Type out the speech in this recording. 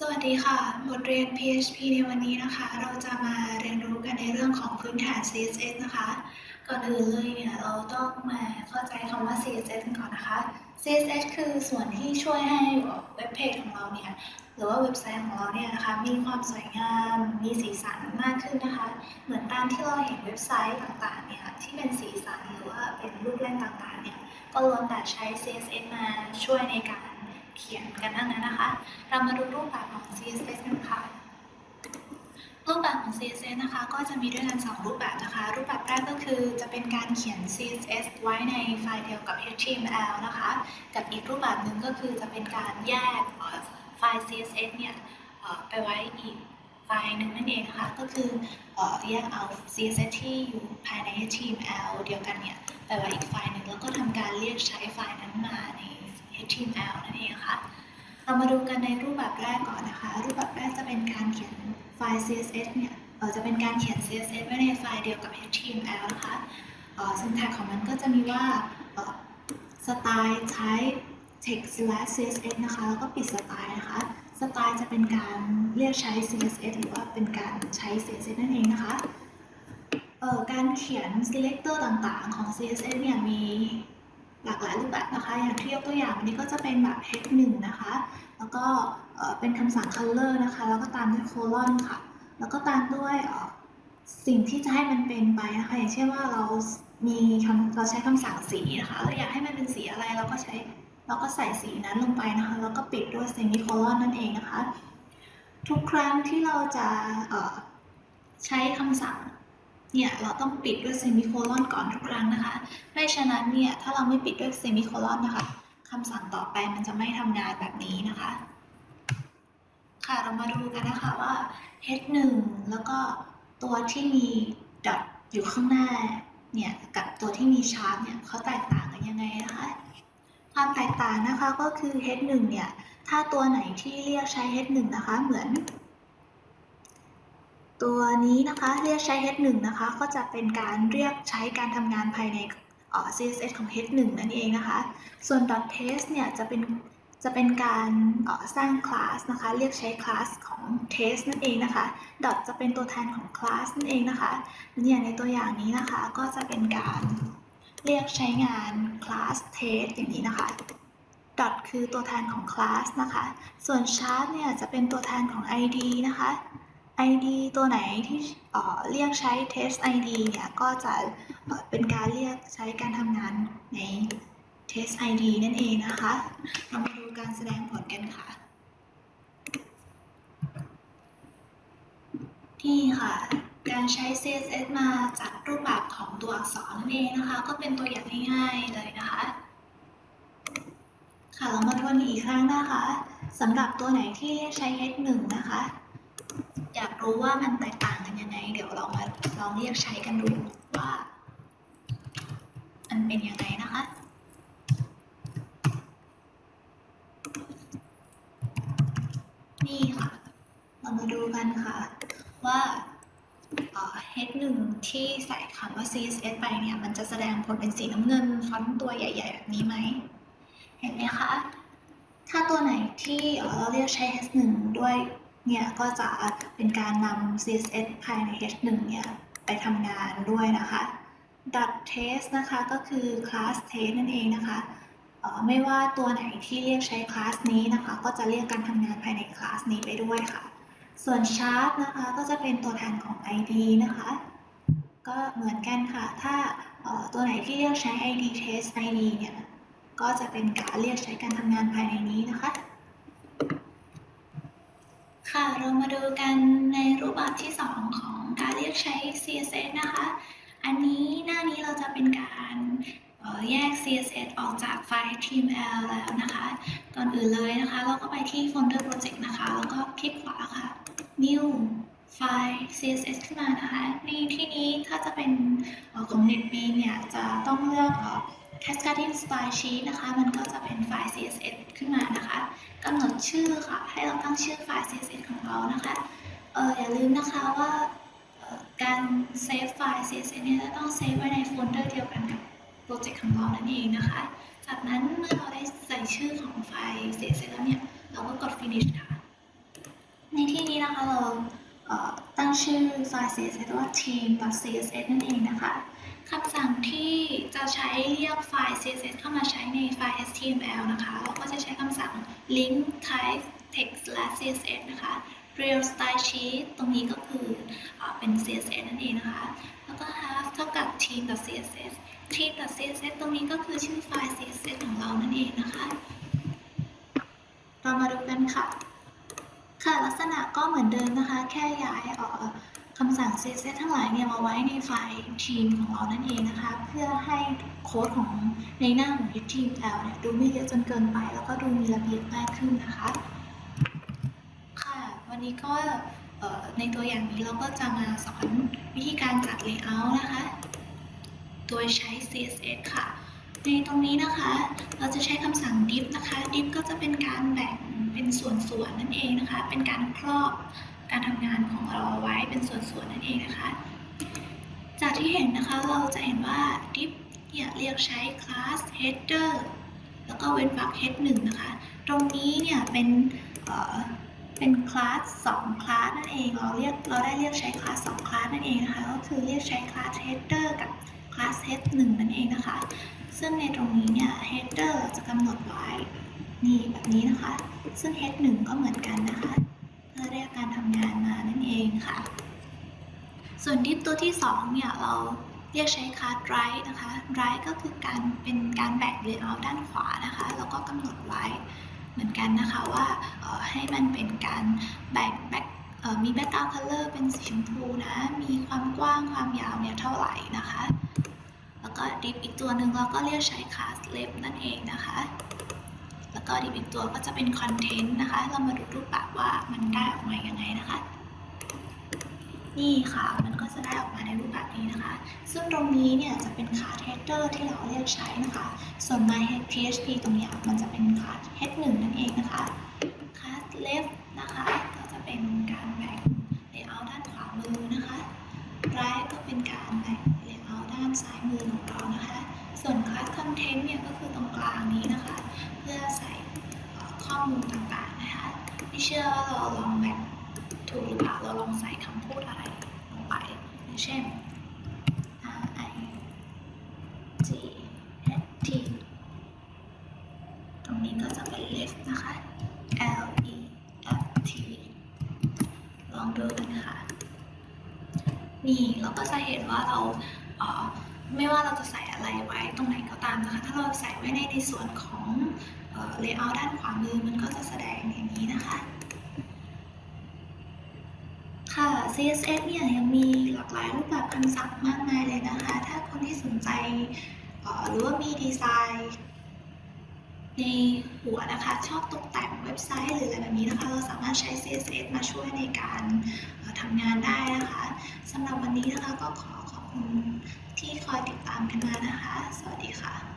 สวัสดีค่ะ บทเรียน PHP ในวันนี้นะคะ เราจะมาเรียนรู้กันในเรื่องของพื้นฐาน CSS นะคะ ก่อนอื่นเลยเนี่ยเราต้องมาเข้าใจคำว่า CSS กันก่อนนะคะ CSS คือส่วนที่ช่วยให้เว็บเพจของเราเนี่ย หรือว่าเว็บไซต์ของเราเนี่ยนะคะ มีความสวยงาม มีสีสันมากขึ้นนะคะ เหมือนตามที่เราเห็นเว็บไซต์ต่างๆเนี่ยที่เป็นสีสันหรือว่าเป็นรูปเล่นต่างๆเนี่ย ก็ล้วนแต่ใช้ CSS มาช่วยในการ เขียนกันทั้งนั้นนะคะ เรามาดูรูปแบบของ CSS กันค่ะ รูปแบบของ CSS นะคะ ก็จะมีด้วยกันสองรูปแบบนะคะ รูปแบบแรกก็คือจะเป็นการเขียน CSS ไว้ในไฟล์เดียวกับ HTML นะคะ กับอีกรูปแบบหนึ่งก็คือจะเป็นการแยกไฟล์ CSS เนี่ยไปไว้อีกไฟล์หนึ่งนั่นเองนะคะก็คือแยกเอา CSS ที่อยู่ภายใน HTML เดียวกันเนี่ยไปไว้อีกไฟล์หนึ่งแล้วก็ทำการเรียกใช้ไฟล์นั้นมา HTML นั่นเองค่ะ เรามาดูกันในรูปแบบแรกก่อนนะคะ รูปแบบแรกจะเป็นการเขียนไฟล์ CSS เนี่ยจะเป็นการเขียน CSS ไว้ในไฟล์เดียวกับ HTML นะคะเอ่อ syntax ของมันก็จะมีว่าเอ่อสไตล์ใช้ text slash CSS นะคะ แล้วก็ปิดสไตล์นะคะสไตล์จะเป็นการเรียกใช้ CSS หรือว่าเป็นการใช้ CSS นั่นเองนะคะการเขียน selector ต่างๆของ CSS เนี่ยมี หลากหลายรูปแบบนะคะ อย่างที่ยกตัวอย่างวันนี้ก็จะเป็นแบบ head 1นะคะ แล้วก็เป็นคำสั่ง color นะคะ แล้วก็ตามด้วย colon ค่ะ แล้วก็ตามด้วยสิ่งที่จะให้มันเป็นไปนะคะ อย่างเช่นว่าเรามีคำเราใช้คำสั่งสีนะคะ เราอยากให้มันเป็นสีอะไรเราก็ใช้เราก็ใส่สีนั้นลงไปนะคะ แล้วก็ปิดด้วย semicolon นั่นเองนะคะ ทุกครั้งที่เราจะใช้คำสั่ง เนี่ยเราต้องปิดด้วยเซมิโคลอนก่อนทุกครั้งนะคะ ไม่ฉะนั้นเนี่ยถ้าเราไม่ปิดด้วยเซมิโคลอนนะคะคำสั่งต่อไปมันจะไม่ทำงานแบบนี้นะคะ ค่ะเรามาดูกันนะคะว่า h1 แล้วก็ตัวที่มี dot อยู่ข้างหน้าเนี่ยกับตัวที่มี chart เนี่ยเขาแตกต่างกันยังไงนะคะ ความแตกต่างนะคะก็คือ h1 เนี่ยถ้าตัวไหนที่เรียกใช้ h1 นะคะเหมือน ตัวนี้นะคะเรียกใช้ head 1นะคะ ก็จะเป็นการเรียกใช้การทำงานภายในออ CSS ของ head 1นั่นเองนะคะ ส่วน dot test เนี่ยจะเป็นจะเป็นการออสร้างคลาสนะคะ เรียกใช้คลาสของ test นั่นเองนะคะ dot จะเป็นตัวแทนของคลาสนั่นเองนะคะอย่างในตัวอย่างนี้นะคะ ก็จะเป็นการเรียกใช้งานคลาส test อย่างนี้นะคะ dot คือตัวแทนของคลาสนะคะ ส่วน chart เนี่ยจะเป็นตัวแทนของ id นะคะ id ตัวไหนที่เรียกใช้ test id เนี่ยก็จะเอ่อเป็นการเรียกใช้การทำงานใน test id นั่นเองนะคะ เรามาดูการแสดงผลกันค่ะ นี่ค่ะ การใช้ CSS มาจัดรูปแบบของตัวอักษรนั่นเองนะคะ ก็เป็นตัวอย่างง่ายๆเลยนะคะ ค่ะ เรามาทวนอีกครั้งนะคะสำหรับตัวไหนที่เรียกใช้ h1 นะคะ อยากรู้ว่ามันแตกต่างกันยังไง เดี๋ยวเรามาลองเรียกใช้กันดูว่า มันเป็นยังไงนะคะนี่ค่ะ เรามาดูกันค่ะ ว่าอ่อ head หนึ่งที่ใส่คำว่า CSS ไปเนี่ย มันจะแสดงผลเป็นสีน้ำเงิน ฟอนต์ตัวใหญ่ๆ แบบนี้ไหม เห็นไหมคะ ถ้าตัวไหนที่อ่อเราเรียกใช้ h1 ด้วย เนี่ยก็จะเป็นการนำ CSS ภายใน h1 เนี่ยไปทำงานด้วยนะคะ dot test นะคะก็คือ class test นั่นเองนะคะไม่ว่าตัวไหนที่เรียกใช้คลาสนี้นะคะ ก็จะเรียกการทำงานภายในคลาสนี้ไปด้วยค่ะ ส่วน chart นะคะก็จะเป็นตัวแทนของ id นะคะ ก็เหมือนกันค่ะ ถ้าตัวไหนที่เรียกใช้ id test id เนี่ยก็จะเป็นการเรียกใช้การทำงานภายในนี้นะคะ ค่ะ เรามาดูกันในรูปแบบที่ 2 ของการเรียกใช้ CSS นะคะ อันนี้หน้านี้เราจะเป็นการแยก CSS ออกจากไฟล์ HTML แล้วนะคะ ก่อนอื่นเลยนะคะ เราก็ไปที่ Folder Project นะคะ แล้วก็คลิกขวาค่ะ New ไฟล์ CSS ขึ้นมานะคะ ในที่นี้ถ้าจะเป็นของ NetBeans เนี่ย จะต้องเลือก Cascading Style Sheet นะคะ มันก็จะเป็นไฟล์ CSS ขึ้นมานะคะกำหนดชื่อค่ะ ให้เราตั้งชื่อไฟล์ CSS ของเรานะคะเอออย่าลืมนะคะว่าการเซฟไฟล์ CSS เนี่ยจะต้องเซฟไว้ในโฟลเดอร์เดียวกันกับโปรเจกต์ของเรานั่นเองนะคะ จากนั้นเมื่อเราได้ใส่ชื่อของไฟล์ CSS แล้วเนี่ย เราก็กด finish ค่ะ ในที่นี้นะคะเราตั้งชื่อไฟล์ CSS ว่า team.css นั่นเองนะคะ คำสั่งที่จะใช้เรียกไฟล์ CSS เข้ามาใช้ในไฟล์ HTML นะคะ เราก็จะใช้คำสั่ง link type text และ CSS นะคะ real style sheet ตรงนี้ก็คือเอ่อเป็น CSS นั่นเองนะคะ แล้วก็ have เท่ากับ team.css team.css ตรงนี้ก็คือชื่อไฟล์ CSS ของเรานั่นเองนะคะ เรามาดูกันค่ะ ค่ะลักษณะก็เหมือนเดิมนะคะ แค่ย้ายออคำสั่ง CSS ทั้งหลายเนี่ยมาไว้ในไฟล์ทีมของเรานั่นเองนะคะ เพื่อให้โค้ดของในหน้าของ HTML เนี่ยดูไม่เยอะจนเกินไป แล้วก็ดูมีระเบียบมากขึ้นนะคะ ค่ะ วันนี้ก็ในตัวอย่างนี้เราก็จะมาสอนวิธีการจัด layout นะคะ โดยใช้ CSS ค่ะ ในตรงนี้นะคะ เราจะใช้คำสั่ง div นะคะ div ก็จะเป็นการแบ่งเป็นส่วนๆนั่นเองนะคะ เป็นการครอบ การทำงานของเราเอาไว้เป็นส่วนๆนั่นเองนะคะ จากที่เห็นนะคะเราจะเห็นว่า div เนี่ยเรียกใช้ class header แล้วก็เว้นวรรค head 1นะคะ ตรงนี้เนี่ยเป็นเอ่อเป็นคลาส2คลาสนั่นเอง เราเรียกเราได้เรียกใช้คลาส2คลาสนั่นเองนะคะ ก็คือเรียกใช้คลาส header กับคลาส head 1นั่นเองนะคะ ซึ่งในตรงนี้เนี่ย header เราจะกำหนดไว้นี่แบบนี้นะคะ ซึ่ง head 1ก็เหมือนกันนะคะ พื่อเรียกการทำงานมานั่นเองค่ะ ส่วน div ตัวที่ 2 เนี่ย เราเรียกใช้คลาส right นะคะ right ก็คือการเป็นการแบ่ง layout ด้านขวานะคะ แล้วก็กำหนดไว้เหมือนกันนะคะว่าให้มันเป็นการแบ่งแบ็คเอ่อมี background color เป็นสีชมพูนะ มีความกว้างความยาวเนี่ยเท่าไหร่นะคะ แล้วก็ div อีกตัวหนึ่งเราก็เรียกใช้ class left นั่นเองนะคะ แล้วก็ div อีกตัวก็จะเป็น content นะคะ เรามาดูรูปแบบว่ามันได้ออกมายังไงนะคะ นี่ค่ะมันก็จะได้ออกมาในรูปแบบนี้นะคะ ซึ่งตรงนี้เนี่ยจะเป็น class header ที่เราเรียกใช้นะคะ ส่วน my php ตรงนี้มันจะเป็น class head 1นั่นเองนะคะ class left นะคะก็จะเป็นการแบ่ง layout ด้านขวามือนะคะ right ก็เป็นการแบ่ง layout ด้านซ้ายมือของเรานะคะ ส่วน class content เนี่ยก็คือตรงกลาง มูลต่างๆนะคะไม่เชื่อว่าเราลองแบบถูกหรือเปล่าเราลองใส่คำพูดอะไรลงไปอย่างเช่น R I G H T ตรงนี้ก็จะเป็น left นะคะ L E F T ลองดูกันค่ะ นี่เราก็จะเห็นว่าเราไม่ว่าเราจะใส่อะไรไว้ตรงไหนก็ตามนะคะ ถ้าเราใส่ไว้ในในส่วนของ เอ่อ layout ด้านขวามือมันก็จะแสดงอย่างนี้นะคะ ค่ะ CSS เนี่ยยังมีหลากหลายรูปแบบคำสั่งมากมายเลยนะคะ ถ้าคนที่สนใจหรือว่ามีดีไซน์ในหัวนะคะ ชอบตกแต่งเว็บไซต์หรืออะไรแบบนี้นะคะ เราสามารถใช้ CSS มาช่วยในการทำงานได้นะคะสำหรับวันนี้นะคะก็ขอขอบคุณที่คอยติดตามกันมานะคะ สวัสดีค่ะ